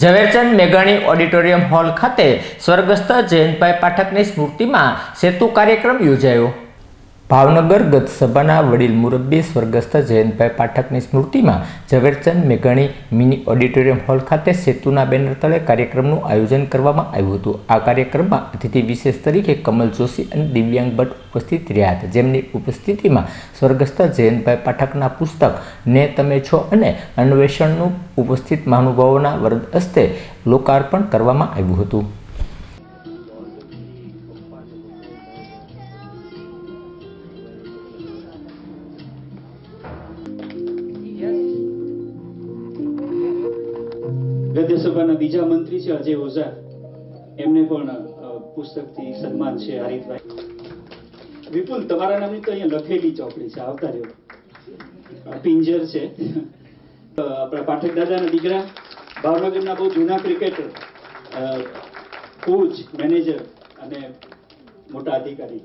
ઝવેરચંદ મેઘાણી auditorium hall ખાતે સ્વર્ગસ્થ જયંતભાઈ પાઠકની સ્મૃતિમાં સેતુ કાર્યક્રમ યોજાયો. ભાવનગર ગત સભાના વડીલ મુરબ્બી સ્વર્ગસ્થ જયંતભાઈ પાઠકની સ્મૃતિમાં ઝવેરચંદ મેઘાણી મિની ઓડિટોરિયમ હોલ ખાતે સેતુના બેનર તળે કાર્યક્રમનું આયોજન કરવામાં આવ્યું હતું. આ કાર્યક્રમમાં અતિથિ વિશેષ તરીકે કમલ જોશી અને દિવ્યાંગ ભટ્ટ ઉપસ્થિત રહ્યા હતા. જેમની ઉપસ્થિતિમાં સ્વર્ગસ્થ જયંતભાઈ પાઠકના પુસ્તક ને તમે છો અને અન્વેષણનું ઉપસ્થિત મહાનુભાવોના વરદ હસ્તે લોકાર્પણ કરવામાં આવ્યું હતું. રાજ્યસભાના બીજા મંત્રી છે અજય ઓઝા. એમને પણ પુસ્તકથી સન્માન છે હરીફભાઈ વિપુલ, તમારા નામની તો અહીંયા લખેલી ચોપડી છે, આવતા રહ્યો પિંજર છે. આપણા પાઠક દાદાના દીકરા, ભાવનગરના બહુ જૂના ક્રિકેટર કોચ મેનેજર અને મોટા અધિકારી.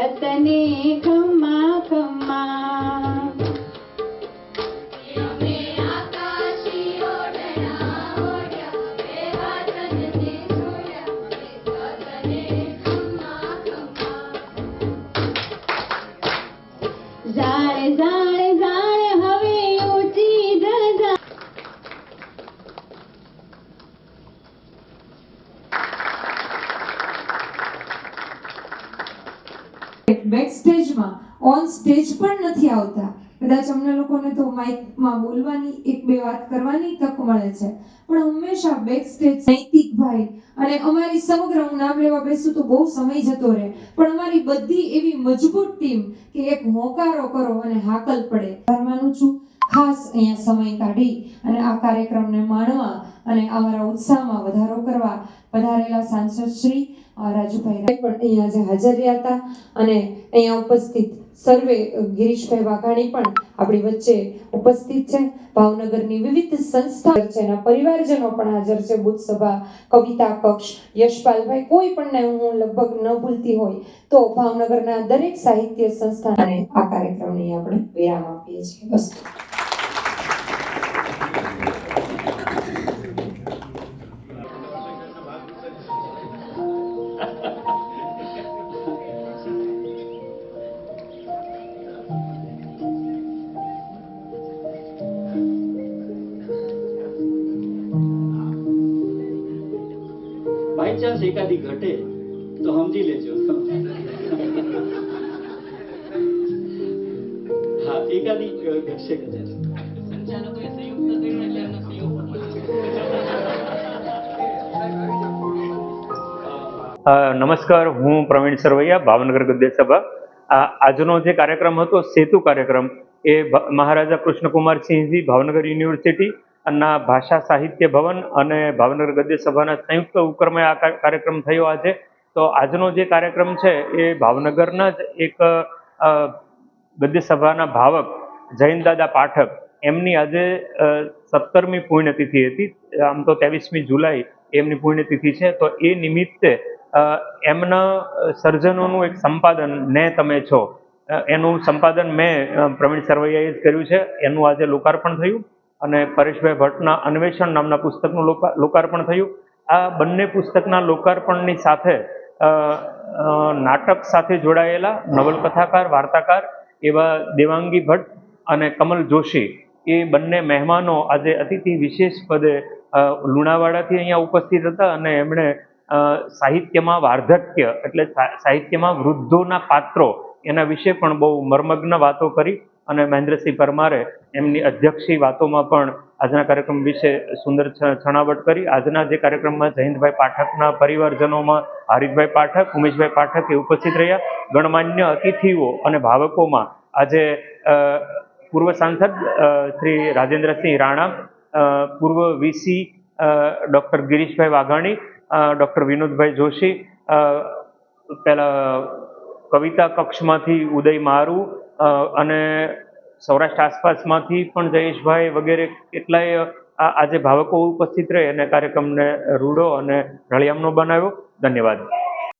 કે બેક સ્ટેજમાં ઓન સ્ટેજ પણ નથી આવતા. કદાચ અમને લોકોને તો માઇકમાં બોલવાની એક બે વાત કરવાની તક મળે છે. પણ હંમેશા બેક સ્ટેજ નૈતિક ભાઈ અને અમારી સમગ્ર, હું નામ લેવા બેસું તો બહુ સમય જતો રહે. પણ અમારી બધી એવી મજબૂત ટીમ કે એક હોકારો કરો અને હાકલ પડે. માનું છું. ખાસ અહીંયા સમય કાઢી અને આ કાર્યક્રમને માણવા અને અમારા ઉત્સાહમાં વધારો કરવા પધારેલા સાંસદ શ્રી રાજુભાઈ પણ અહીંયા આજે હાજર રહ્યા હતા અને અહીંયા ઉપસ્થિત સર્વે ગિરીશભાઈ વાઘાણી પણ આપણી વચ્ચે ઉપસ્થિત છે. ભાવનગરની વિવિધ સંસ્થા છે એના પરિવારજનો પણ હાજર છે. બુદ્ધ સભા, કવિતા કક્ષ, યશપાલભાઈ કોઈ પણને હું લગભગ ન ભૂલતી હોય તો ભાવનગરના દરેક સાહિત્ય સંસ્થાને આ કાર્યક્રમને આપણે વિરામ આપીએ છીએ. બસ. બાય ચાન્સ એકાદી ઘટે, તો સમજી લેજો. હા, એકાદી ઘટશે કદાચ. નમસ્કાર, હું પ્રવીણ સરવૈયા, ભાવનગર ગદ્ય સભા. આજનો જે કાર્યક્રમ હતો, સેતુ કાર્યક્રમ, એ મહારાજા મહારાજા કૃષ્ણકુમારસિંહજી ભાવનગર યુનિવર્સિટી ના ભાષા સાહિત્ય ભવન અને ભાવનગર ગદ્ય સભાના સંયુક્ત ઉપક્રમે આ કાર્યક્રમ થયો આજે. તો આજનો જે કાર્યક્રમ છે, એ ભાવનગરના જ એક ગદ્ય સભાના ભાવક જૈનદાદા પાઠક, એમની આજે સત્તરમી પુણ્યતિથિ હતી. આમ તો ત્રેવીસમી જુલાઈ એમની પુણ્યતિથિ છે. તો એ નિમિત્તે એમના સર્જનોનું એક સંપાદન ને તમે છો એનું સંપાદન મેં પ્રવીણ સરવૈયાએ જ કર્યું છે. એનું આજે લોકાર્પણ થયું. અને પરેશભાઈ ભટ્ટના અન્વેષણ નામના પુસ્તકનું લોકા- લોકાર્પણ થયું. આ બંને પુસ્તકના લોકાર્પણની સાથે નાટક સાથે જોડાયેલા નવલકથાકાર, વાર્તાકાર એવા દેવાંગી ભટ્ટ અને કમલ જોશી એ બંને મહેમાનો આજે અતિથિ વિશેષ પદે લુણાવાડાથી અહીંયા ઉપસ્થિત હતા અને એમણે સાહિત્યમાં વાર્ધક્ય એટલે સાહિત્યમાં વૃદ્ધોના પાત્રો એના વિશે પણ બહુ મર્મગ્ન વાતો કરી. અને મહેન્દ્રસિંહ પરમારે એમની અધ્યક્ષી વાતોમાં પણ આજના કાર્યક્રમ વિશે સુંદર છણાવટ કરી. આજના જે કાર્યક્રમમાં જયંતભાઈ પાઠકના પરિવારજનોમાં હરીશભાઈ પાઠક, ઉમેશભાઈ પાઠક એ ઉપસ્થિત રહ્યા. ગણમાન્ય અતિથિઓ અને ભાવકોમાં આજે પૂર્વ સાંસદ શ્રી રાજેન્દ્રસિંહ રાણા પૂર્વ VC doctor Girishbhai Vaghani doctor Vinodbhai Joshi પહેલાં કવિતા કક્ષમાંથી ઉદય મારુ અને સૌરાષ્ટ્ર આસપાસમાંથી પણ જયેશભાઈ વગેરે કેટલાય આજે ભાવકો ઉપસ્થિત રહે અને કાર્યક્રમને રૂડો અને રળિયામણો બનાવ્યો. ધન્યવાદ.